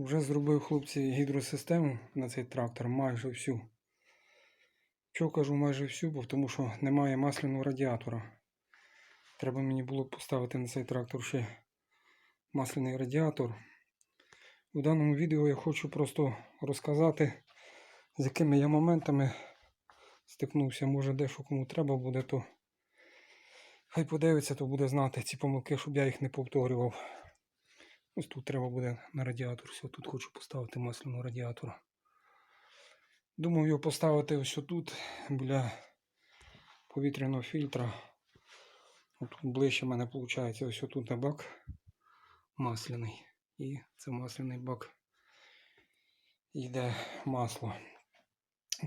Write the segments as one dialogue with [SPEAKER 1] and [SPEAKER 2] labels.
[SPEAKER 1] Вже зробив хлопці гідросистему на цей трактор майже всю. Чого кажу майже всю, бо тому що немає масляного радіатора. Треба мені було поставити на цей трактор ще масляний радіатор. У даному відео я хочу просто розказати, з якими я моментами стикнувся. Може дещо кому треба буде, то хай подивиться, то буде знати ці помилки, щоб я їх не повторював. Ось тут треба буде на радіатор. Все, тут хочу поставити масляного радіатора. Думав його поставити ось тут, біля повітряного фільтра. Тут ближче в мене виходить ось тут бак масляний. І це масляний бак йде масло.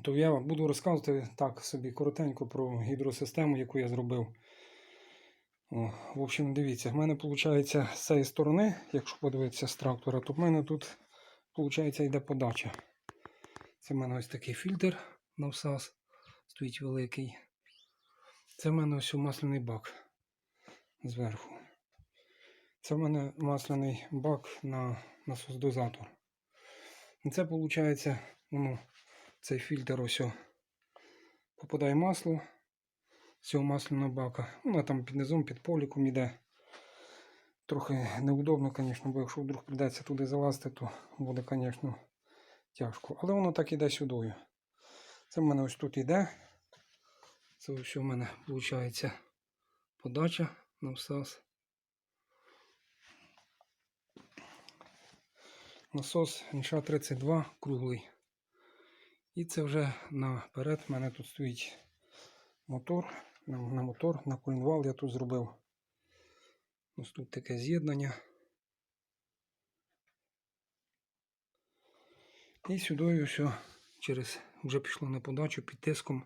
[SPEAKER 1] То я буду розказувати так собі коротенько про гідросистему, яку я зробив. О, в общем, дивіться, в мене виходить з цієї сторони, якщо подивитися з трактора, то в мене тут виходить йде подача. Це в мене ось такий фільтр на всас, стоїть великий. Це в мене ось масляний бак зверху. Це в мене масляний бак на насос-дозатор. І це виходить, ну, цей фільтр ось попадає масло цього масляного бака. Вона там під низом, під поліком йде. Трохи неудобно, звісно, бо якщо вдруг прийдеться туди залазити, то буде, звісно, тяжко. Але воно так іде сюди. Це в мене ось тут йде. Це ось у мене виходить подача на всас. Насос НШ-32 круглий. І це вже наперед в мене тут стоїть мотор. На, мотор, на колінвал я тут зробив. Ось тут таке з'єднання. І сюди все через вже пішло на подачу під тиском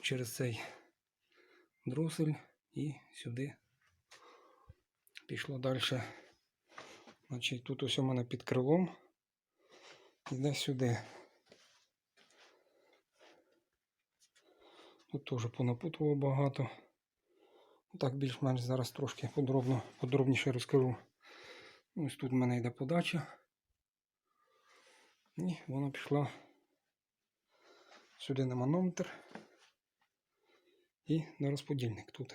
[SPEAKER 1] через цей дросель і сюди пішло далі. Значить, тут ось у мене під крилом. Йде сюди. Тут теж понапутував багато. Так більш-менш зараз трошки подробно, подробніше розкажу. Ось тут в мене йде подача. І вона пішла сюди на манометр і на розподільник тут.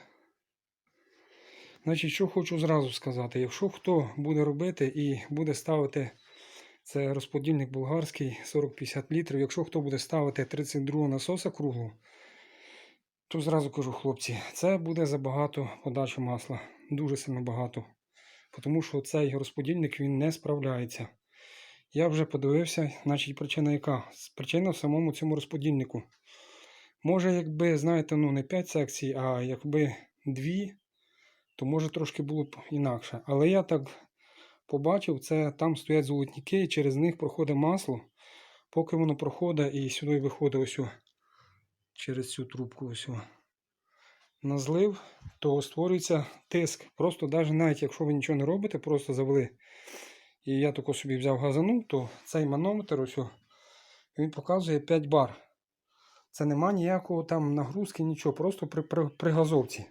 [SPEAKER 1] Значить, що хочу зразу сказати, якщо хто буде робити і буде ставити це розподільник болгарський 40-50 літрів, якщо хто буде ставити 32 насоса круглу, то зразу кажу, хлопці, це буде забагато подачі масла. Дуже сильно багато. Тому що цей розподільник він не справляється. Я вже подивився, значить причина яка? Причина в самому цьому розподільнику. Може, якби, знаєте, ну не 5 секцій, а якби 2, то може трошки було б інакше. Але я так побачив, це там стоять золотники, і через них проходить масло. Поки воно проходить і сюди виходить ось о, через цю трубку ось на злив, то створюється тиск. Просто навіть, навіть якщо ви нічого не робите, просто завели. І я тако собі взяв газану, то цей манометр ось він показує 5 бар. Це нема ніякого там нагрузки, нічого, просто при, при, при газовці.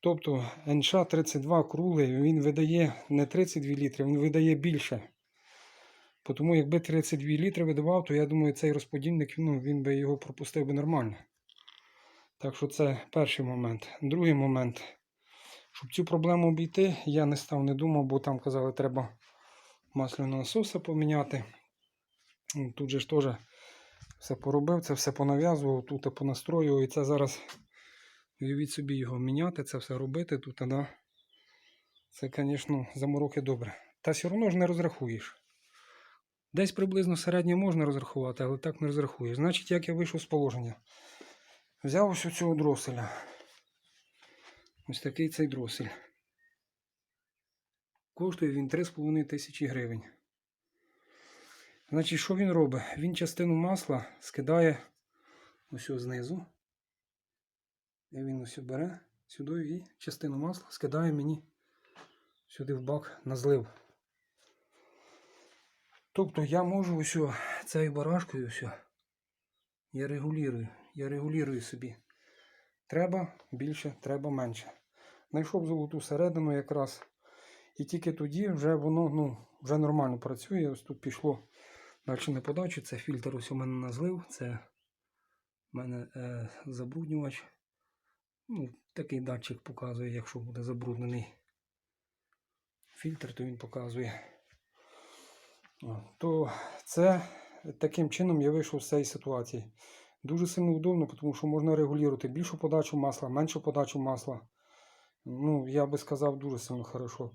[SPEAKER 1] Тобто НШ-32 круглий, він видає не 32 літри, він видає більше. Тому якби 32 літри видавав, то я думаю, цей розподільник ну, він би його пропустив би нормально. Так що це перший момент. Другий момент. Щоб цю проблему обійти, я не став не думав, бо там казали, треба масляного насоса поміняти. Ну, Тут же ж теж все поробив, це все понав'язував, тут понастроював. І це зараз уявіть собі його міняти, це все робити тут, да? Це, звісно, замороки добре. Та все одно ж не розрахуєш. Десь приблизно середнє можна розрахувати, але так не розрахуєш. Значить, як я вийшов з положення. Взяв ось цього дроселя. Ось такий цей дросель. Коштує він 3,5 тисячі гривень. Значить, що він робить? Він частину масла скидає ось знизу. І він ось бере сюди і частину масла скидає мені сюди в бак на злив. Тобто я можу ось цією барашкою ось, я регулюю, я регулюю собі. Треба більше, треба менше. Знайшов золоту середину якраз. І тільки тоді вже воно ну, вже нормально працює. Ось тут пішло далі на подачу. Це фільтр ось у мене на злив, це у мене е, забруднювач. Ну, такий датчик показує, якщо буде забруднений фільтр, то він показує. То це таким чином я вийшов з цієї ситуації. Дуже сильно удобно, тому що можна регулювати більшу подачу масла, меншу подачу масла. Ну, я би сказав, дуже сильно хорошо.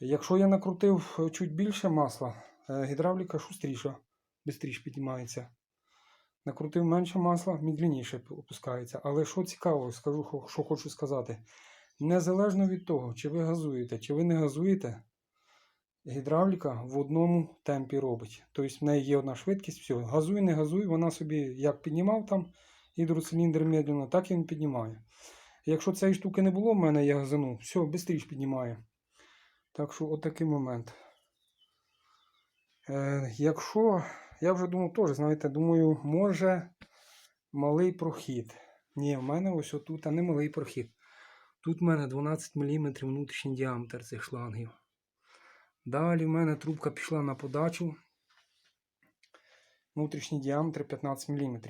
[SPEAKER 1] Якщо я накрутив чуть більше масла, е, гідравліка шустріша, швидше піднімається. Накрутив менше масла, медленніше опускається. Але що цікаво, скажу, що хочу сказати. Незалежно від того, чи ви газуєте, чи ви не газуєте, гідравліка в одному темпі робить. Тобто в неї є одна швидкість, все, газуй, не газуй, вона собі як піднімав там гідроциліндр медленно, так і він піднімає. Якщо цієї штуки не було в мене, я газанув, все, швидше піднімає. Так що отакий момент. Е, якщо, я вже думав теж, знаєте, думаю, може малий прохід. Ні, в мене ось отут, а не малий прохід. Тут в мене 12 мм внутрішній діаметр цих шлангів. Далі в мене трубка пішла на подачу. Внутрішній діаметр 15 мм.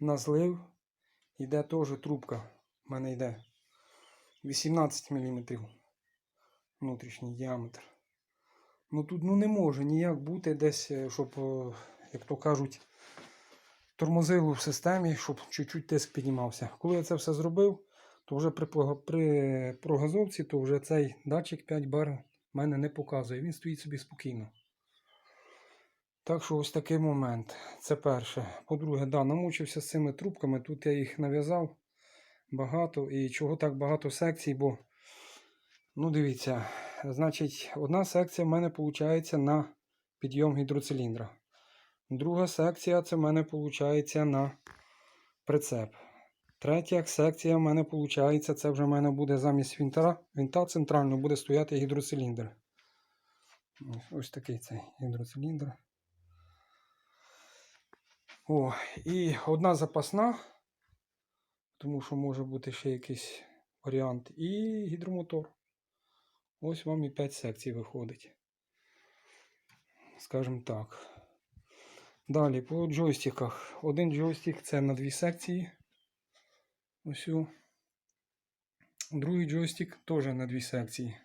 [SPEAKER 1] На злив йде теж трубка. У мене йде 18 мм внутрішній діаметр. Ну тут ну, не може ніяк бути десь, е, щоб, е, як то кажуть, тормозило в системі, щоб чуть-чуть тиск піднімався. Коли я це все зробив, то вже при, при прогазовці, то вже цей датчик 5 бар мене не показує. Він стоїть собі спокійно. Так що ось такий момент. Це перше. По-друге, да, намучився з цими трубками. Тут я їх нав'язав багато. І чого так багато секцій, бо, ну дивіться, значить, одна секція в мене виходить на підйом гідроциліндра. Друга секція це в мене виходить на прицеп. Третя секція в мене виходить, це вже в мене буде замість вінта, вінта центрального буде стояти гідроциліндр. Ось такий цей гідроциліндр. О, і одна запасна, тому що може бути ще якийсь варіант. І гідромотор. Ось вам і 5 секцій виходить. Скажімо так. Далі по джойстиках. Один джойстик це на дві секції. Ось. о. Другий джойстик теж на дві секції.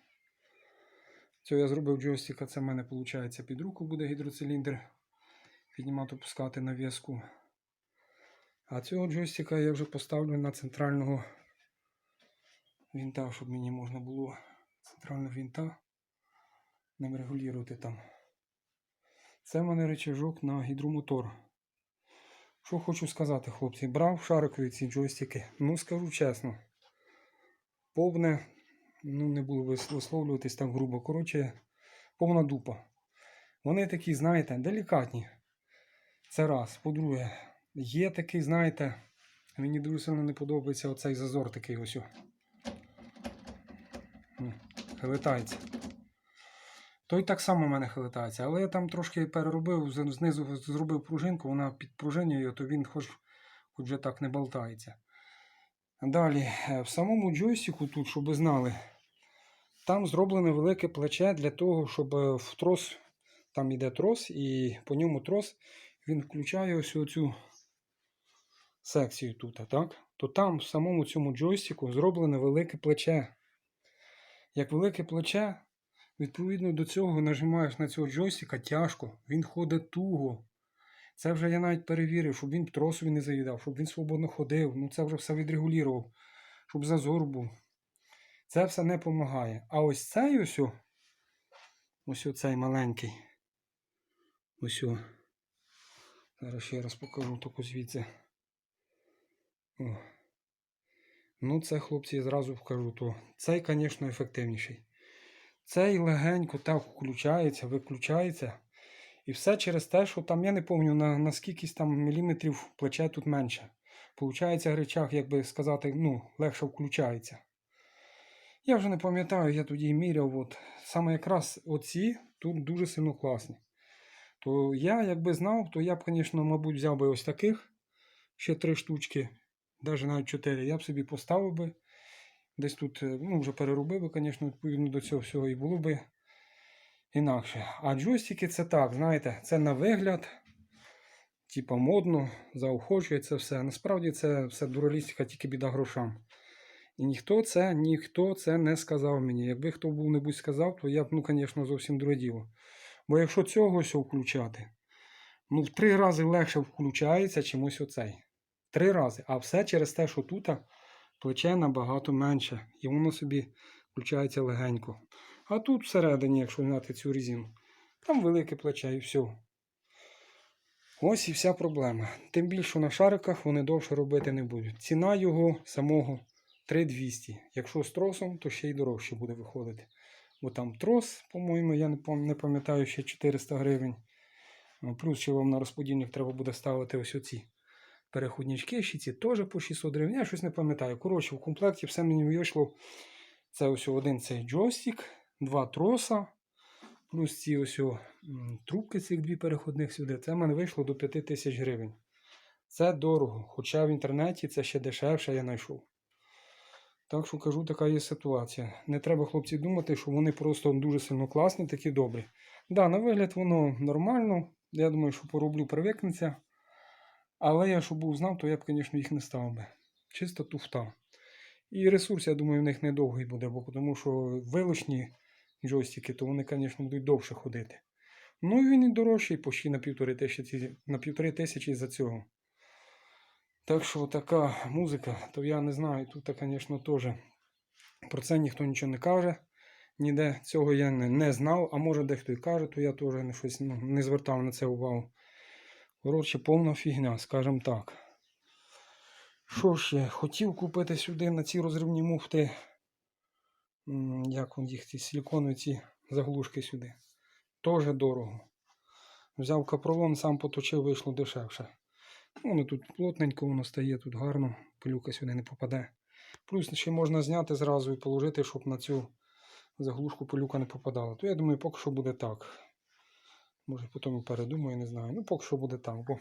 [SPEAKER 1] Це я зробив джойстика, це в мене виходить під руку буде гідроциліндр. Піднімати, опускати на в'язку. А цього джойстика я вже поставлю на центрального вінта, щоб мені можна було центрального вінта ним регулювати там. Це в мене речажок на гідромотор. Що хочу сказати, хлопці, брав шарикові ці джойстики. Ну, скажу чесно. Повне, ну не буду вис- висловлюватись так грубо. Коротше, повна дупа. Вони такі, знаєте, делікатні. Це раз. По-друге, є такий, знаєте, мені дуже сильно не подобається оцей зазор такий ось. Хилитається. Той так само в мене хилитається, але я там трошки переробив, знизу зробив пружинку, вона підпружинює, то він хоч, хоч вже так не болтається. Далі, е, в самому джойстику, тут, щоб ви знали, там зроблене велике плече для того, щоб е, в трос, там йде трос, і по ньому трос, він включає ось цю секцію тут, так? То там, в самому цьому джойстику, зроблене велике плече. Як велике плече, відповідно до цього нажимаєш на цього джойстика тяжко, він ходить туго. Це вже я навіть перевірив, щоб він тросові не заїдав, щоб він свободно ходив. Ну це вже все відрегулював, щоб зазор був. Це все не допомагає. А ось цей ось, ось оцей маленький. Ось. о. Зараз ще раз покажу таку звідси. О. Ну, це, хлопці, я зразу вкажу, то цей, звісно, ефективніший. Цей легенько так включається, виключається. І все через те, що там я не пам'ятаю на, на скількись там міліметрів плече тут менше. Получається, речах, як сказати, ну, легше включається. Я вже не пам'ятаю, я тоді міряв. От. Саме якраз оці тут дуже сильно класні. То я, якби знав, то я б, звісно, мабуть, взяв би ось таких ще три штучки, навіть навіть чотири. Я б собі поставив би. Десь тут е, ну, вже переробив би, звісно, відповідно до цього всього і було би інакше. А джойстики це так, знаєте, це на вигляд, типа модно, заохочує це все. Насправді це все дуралістика, тільки біда грошам. І ніхто це, ніхто це не сказав мені. Якби хто був-небудь сказав, то я б, ну, звісно, зовсім друге діло. Бо якщо цього включати, ну в три рази легше включається, чимось оцей. Три рази. А все через те, що тут плече набагато менше. І воно собі включається легенько. А тут всередині, якщо взяти цю резину, там велике плече і все. Ось і вся проблема. Тим більше на шариках вони довше робити не будуть. Ціна його самого 3200. Якщо з тросом, то ще й дорожче буде виходити. Бо там трос, по-моєму, я не пам'ятаю, ще 400 гривень. Плюс ще вам на розподільник треба буде ставити ось оці переходнички, ще ці теж по 600 гривень. Я щось не пам'ятаю. Коротше, в комплекті все мені вийшло. Це ось один цей джойстик, два троса, плюс ці ось трубки цих дві переходних сюди. Це в мене вийшло до 5 тисяч гривень. Це дорого. Хоча в інтернеті це ще дешевше я знайшов. Так що кажу, така є ситуація. Не треба, хлопці, думати, що вони просто дуже сильно класні, такі добрі. Да, на вигляд воно нормально. Я думаю, що пороблю привикнеться. Але я, щоб був знав, то я б, звісно, їх не став би. Чисто туфта. І ресурс, я думаю, в них недовгий буде, бо тому що вилучні джойстики, то вони, звісно, будуть довше ходити. Ну і він і дорожчий почти на півтори тисячі, на півтори тисячі за цього. Так що така музика, то я не знаю, тут, звісно, теж про це ніхто нічого не каже. Ніде цього я не, не знав, а може дехто і каже, то я теж щось, ну, не звертав на це увагу. Коротше, повна фігня, скажімо так. Що ще? Хотів купити сюди на ці розривні муфти. Як їх ці силіконові ці заглушки сюди. Тоже дорого. Взяв капролон, сам поточив, вийшло дешевше. Ну, Воно тут плотненько, воно стає тут гарно, пилюка сюди не попаде. Плюс ще можна зняти зразу і положити, щоб на цю заглушку пилюка не попадала. То я думаю, поки що буде так. Може потім передумаю, не знаю. Ну, поки що буде так. Бо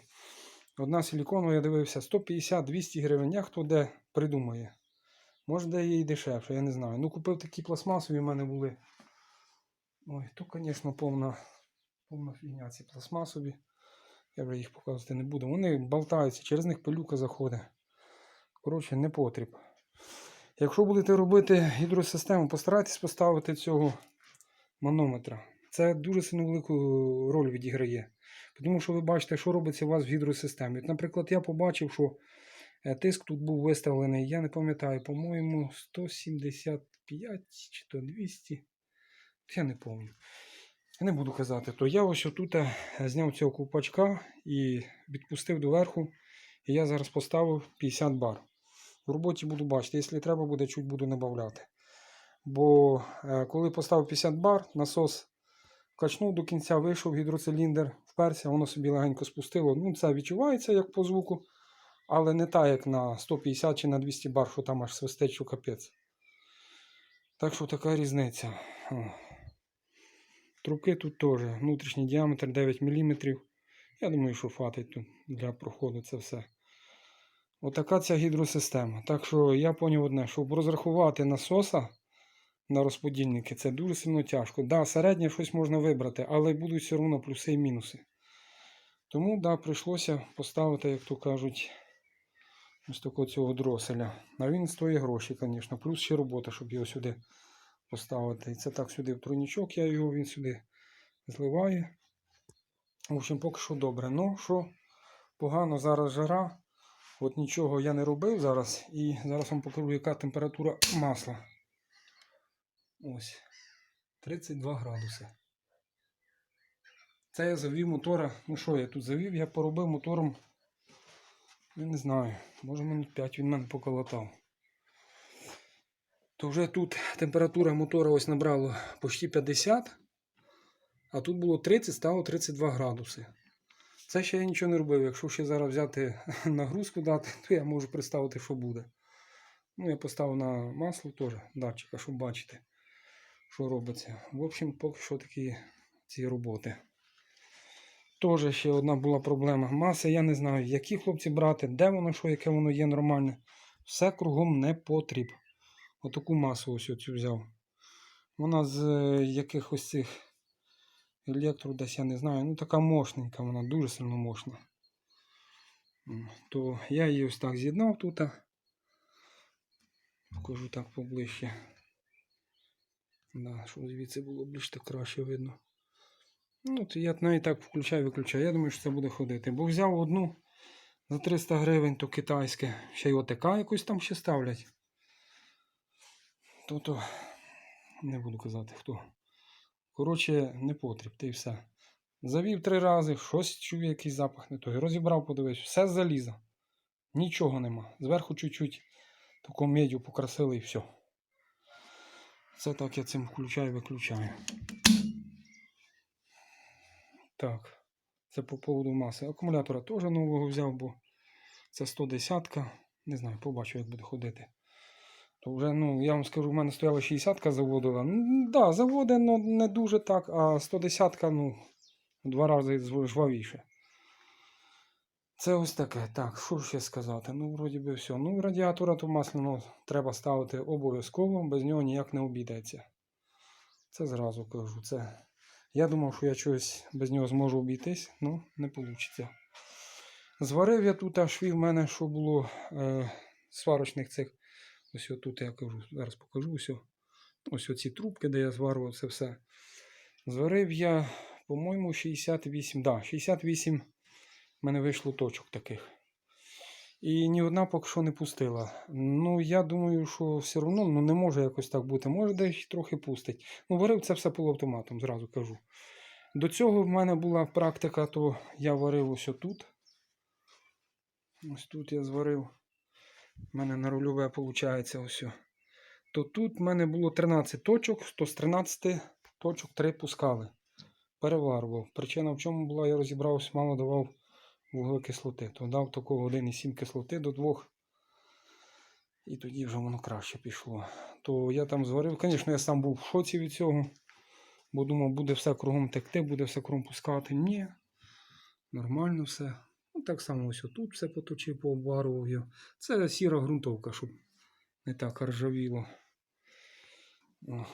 [SPEAKER 1] одна силіконова, я дивився, 150-200 гривень. Як хто де придумає. Може, де є і дешевше, я не знаю. Ну, купив такі пластмасові в мене були. Ой, то, звісно, повна, повна фігня ці пластмасові. Я вже їх показувати не буду. Вони болтаються, через них пилюка заходить. Коротше, не потріб. Якщо будете робити гідросистему, постарайтесь поставити цього манометра. Це дуже сильно велику роль відіграє. Тому що ви бачите, що робиться у вас в гідросистемі. От, наприклад, я побачив, що е, тиск тут був виставлений, я не пам'ятаю, по-моєму, 175 чи то 200. Я не пам'ятаю. Не буду казати, то я ось отут е, зняв цього ковпачка і відпустив доверху. І я зараз поставив 50 бар. В роботі буду бачити, якщо треба буде, чуть буду набавляти. Бо е, коли поставив 50 бар, насос качнув до кінця, вийшов гідроциліндр, вперся, воно собі легенько спустило. Ну, це відчувається як по звуку, але не так, як на 150 чи на 200 бар, що там аж свистить, що капець. Так що така різниця. Трубки тут теж. Внутрішній діаметр 9 мм. Я думаю, що хватить тут для проходу це все. Отака ця гідросистема. Так що я зрозумів одне, щоб розрахувати насоса на розподільники, це дуже сильно тяжко. Да, середнє щось можна вибрати, але будуть все одно плюси і мінуси. Тому да, прийшлося поставити, як то кажуть, ось такого цього дроселя. А він стоїть гроші, звісно. Плюс ще робота, щоб його сюди поставити. І це так сюди в тройничок, я його він сюди зливаю. В общем, поки що добре. Ну що, погано зараз жара. От нічого я не робив зараз. І зараз вам покажу, яка температура масла. Ось. 32 градуси. Це я завів мотора. Ну що я тут завів? Я поробив мотором. Я не знаю. Може минут 5 він мене поколотав. То вже тут температура мотора ось набрала почти 50. А тут було 30, стало 32 градуси. Це ще я нічого не робив. Якщо ще зараз взяти нагрузку дати, то я можу представити, що буде. Ну, я поставив на масло теж датчика, щоб бачити, що робиться. В общем, поки що такі ці роботи. Теж ще одна була проблема. Маси, я не знаю, які хлопці брати, де воно що, яке воно є нормальне. Все кругом не потріб. Отаку масу ось оцю взяв. Вона з е, якихось цих електро, десь я не знаю. Ну така мощненька, вона дуже сильно мощна. То я її ось так з'єднав тут. Покажу так поближче. Да, щоб звідси було більш так краще видно. Ну, то я навіть так включаю, виключаю. Я думаю, що це буде ходити. Бо взяв одну за 300 гривень, то китайське. Ще й ОТК якусь там ще ставлять. То то не буду казати хто. Коротше, не потріб, та й все. Завів три рази, щось чув, якийсь запах не той. Розібрав, подивився, все з заліза. Нічого нема. Зверху чуть-чуть таку медю покрасили і все. Це так я цим включаю, виключаю. Так. Це по поводу маси. Акумулятора теж нового взяв, бо це 110 -ка. Не знаю, побачу, як буде ходити. То вже, ну, я вам скажу, в мене стояла 60-ка заводила. Ну, да, заводить, ну, не дуже так, а 110-ка, ну, два рази жвавіше. Це ось таке. Так, що ще сказати? Ну, вроді би все. Ну, радіатора то масляного треба ставити обов'язково, без нього ніяк не обійдеться. Це зразу кажу. Це... Я думав, що я щось без нього зможу обійтись, ну, не вийде. Зварив я тут, а швів в мене, що було е, сварочних цих. Ось тут я кажу, зараз покажу ось. Ось оці трубки, де я зварював це все. Зварив я, по-моєму, 68. Да, 68 в мене вийшло точок таких. І ні одна поки що не пустила. Ну, я думаю, що все одно ну, не може якось так бути. Може, десь трохи пустить. Ну, варив це все полуавтоматом, зразу кажу. До цього в мене була практика, то я варив ось тут. Ось тут я зварив. У мене на рульове виходить ось. То тут в мене було 13 точок, то з 13 точок 3 пускали. Переварував. Причина в чому була, я розібрався, мало давав вуглекислоти. То дав такого 1,7 кислоти до 2. І тоді вже воно краще пішло. То я там зварив. Звісно, я сам був в шоці від цього. Бо думав, буде все кругом текти, буде все кругом пускати. Ні. Нормально все. Ну, так само ось тут все поточив, пообварував його. Це сіра ґрунтовка, щоб не так ржавіло.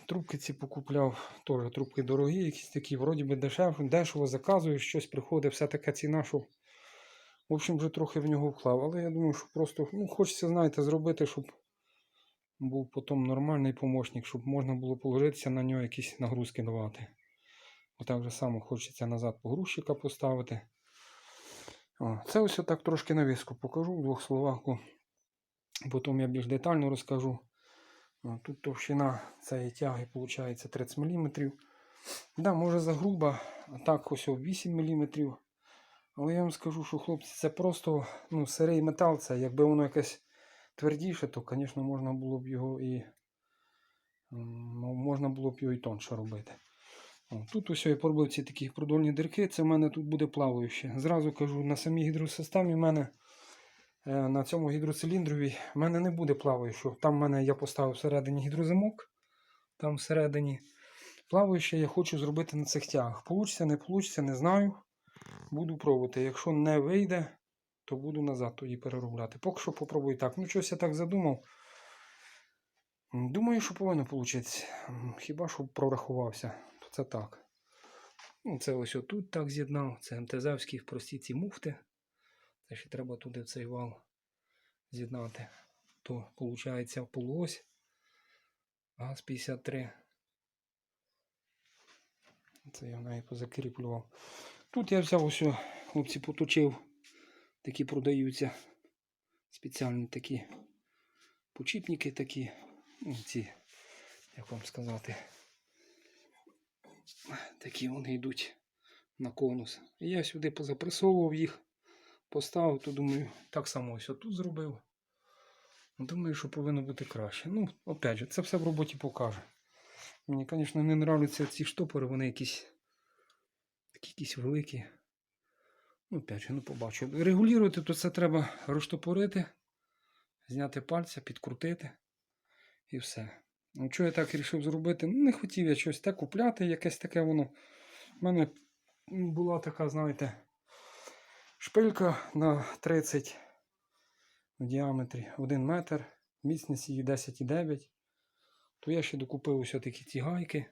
[SPEAKER 1] Трубки ці покупляв, теж трубки дорогі, якісь такі, вроді би дешево, дешево заказую, щось приходить, все така ціна, що. В общем, вже трохи в нього вклав. Але я думаю, що просто ну, хочеться, знаєте, зробити, щоб був потім нормальний помощник, щоб можна було положитися на нього якісь нагрузки давати. Отак же само хочеться назад погрузчика поставити. О, це ось так трошки навіску покажу в двох словах. Потім я більш детально розкажу. О, Тут товщина цієї тяги виходить 30 мм. Да, може загруба, а так ось 8 мм. Але я вам скажу, що хлопці, це просто ну, сирий метал. Це якби воно якесь твердіше, то, звісно, можна було б його і ну, можна було б його і тонше робити. Тут ось я поробив ці такі продольні дирки. Це в мене тут буде плаваюче. Зразу кажу, на самій гідросистемі в мене е, на цьому гідроциліндрові в мене не буде плаваючого. Там в мене я поставив всередині гідрозамок. Там всередині. Плаваюче я хочу зробити на цих тягах. Получиться, не получиться, не знаю. Буду пробувати. Якщо не вийде, то буду назад тоді переробляти. Поки що попробую так. Ну, щось я так задумав. Думаю, що повинно вийти. Хіба що прорахувався, то це так. Ну, це ось отут так з'єднав. Це МТЗівські прості ці муфти. Це ще треба туди цей вал з'єднати. То виходить полуось. ГАЗ 53. Це я навіть позакріплював. Тут я взяв ось, хлопці, поточив. Такі продаються. Спеціальні такі почіпники такі. Ну, ці, як вам сказати, такі вони йдуть на конус. Я сюди позапресовував їх, поставив, то думаю, так само ось тут зробив. Думаю, що повинно бути краще. Ну, опять же, це все в роботі покаже. Мені, звісно, не нравляться ці штопори, вони якісь такі якісь великі. Ну, опять же, ну побачу. Регулювати, то це треба розтопорити, зняти пальця, підкрутити і все. Ну, що я так вирішив зробити? Ну, не хотів я щось те купляти, якесь таке воно. У мене була така, знаєте, шпилька на 30 в діаметрі 1 метр, міцність її 10,9. то я ще докупив ось такі ці гайки.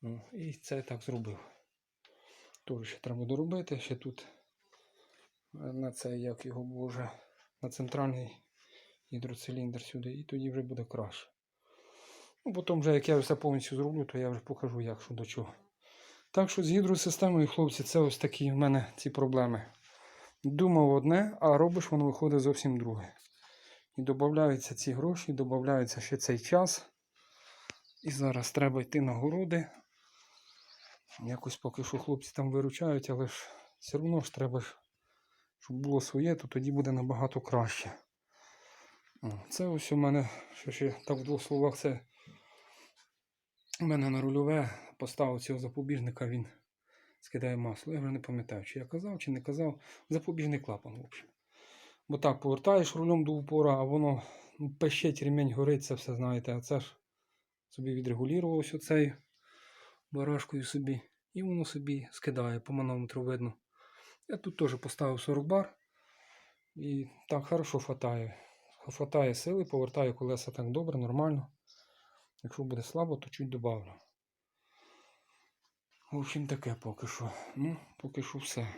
[SPEAKER 1] Ну, і це так зробив. Тоже ще треба доробити. Ще тут е, на це, як його боже, на центральний гідроциліндр сюди, і тоді вже буде краще. Ну, потім вже, як я все повністю зроблю, то я вже покажу, як що до чого. Так що з гідросистемою, хлопці, це ось такі в мене ці проблеми. Думав одне, а робиш воно виходить зовсім друге. І додаються ці гроші, додається ще цей час. І зараз треба йти на городи. Якось поки що хлопці там виручають, але ж все одно ж треба, щоб було своє, то тоді буде набагато краще. Це ось у мене, що ще так в двох словах, це у мене на рульове поставив цього запобіжника, він скидає масло. Я вже не пам'ятаю, чи я казав, чи не казав. Запобіжний клапан, в общем. Бо так повертаєш рулем до упора, а воно ну, пищить, ремінь горить, це все знаєте. А це ж собі відрегулювався оцею барашкою собі. І воно собі скидає, по манометру видно. Я тут теж поставив 40 бар. І так хорошо хватає. Хватає сили, повертаю колеса так добре, нормально. Якщо буде слабо, то чуть добавлю. В общем, таке поки що. Ну, поки що все.